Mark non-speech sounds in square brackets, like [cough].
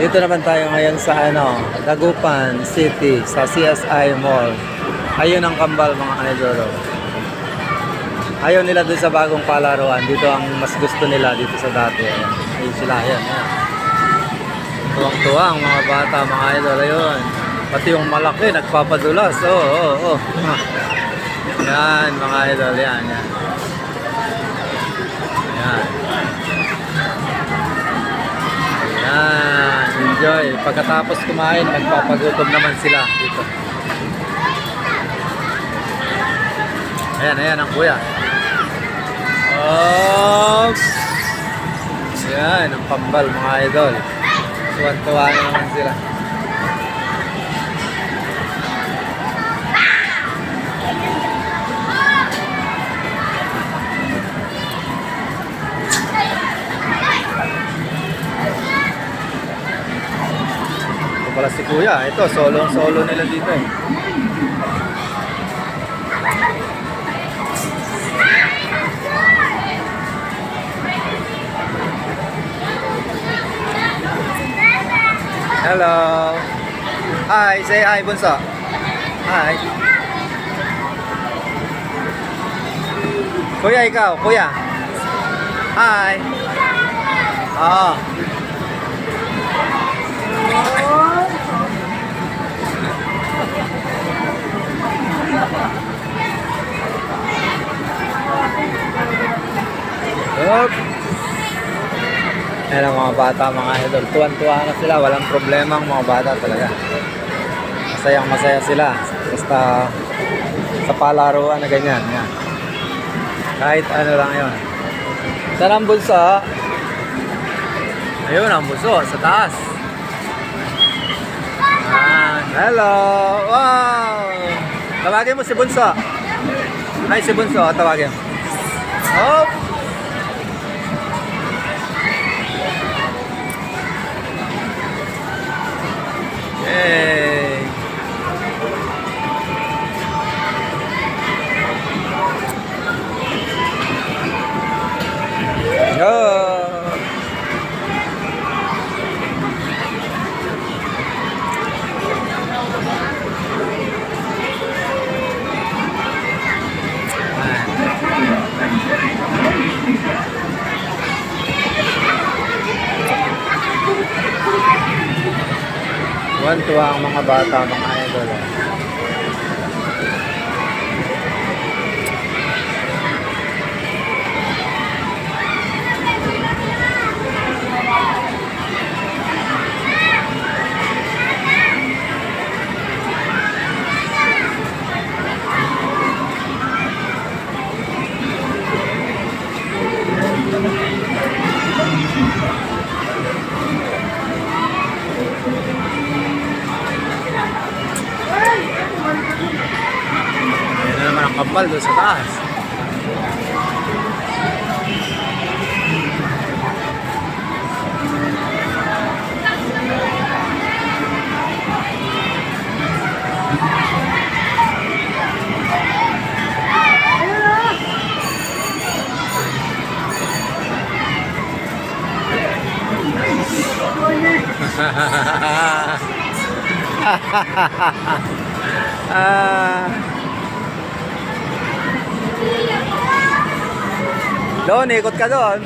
Dito naman tayo ngayon sa ano, Dagupan City, sa CSI Mall. Ayun ang kambal mga oh. Ayaw nila doon sa bagong palaruan. Dito ang mas gusto nila dito sa dati. Ayan. Ayun sila, ayan. Tuwang-tuwa ang mga bata, mga idol. Ayun. Pati yung malaki, nagpapadulas. Oo, oo, oo. Yan, mga idol. Yan. Yan. Yan, enjoy. Pagkatapos kumain, nagpapagutom naman sila dito. Ayan, ayan ang kuya. Oh! Yan, ang pambal mga idol. Tuwan-tuwa na naman sila. Pala si kuya. Ito, solo-solo nila dito eh. Hello. Hi, say hi, Bunso. Hi. Kuya, ikaw, kuya. Hi. Ah. Up. Ayan ang mga bata, mga idol. Tuwan-tuwa na sila. Walang problema ang mga bata talaga. Masayang masaya sila. Basta sa palaruan na ganyan. Yan. Kahit ano lang yun. Saan ang bulso? Ayun ang bulso. Sa taas. Yan. Hello! Wow! Tawagin mo si Bunso. Ay, si Bunso. Tawagin. Oh! Tuwan-tuwa ang mga bata, mga idol. Kapal doon sa taas. [laughs] [laughs] ah. Doon, ikot ka doon.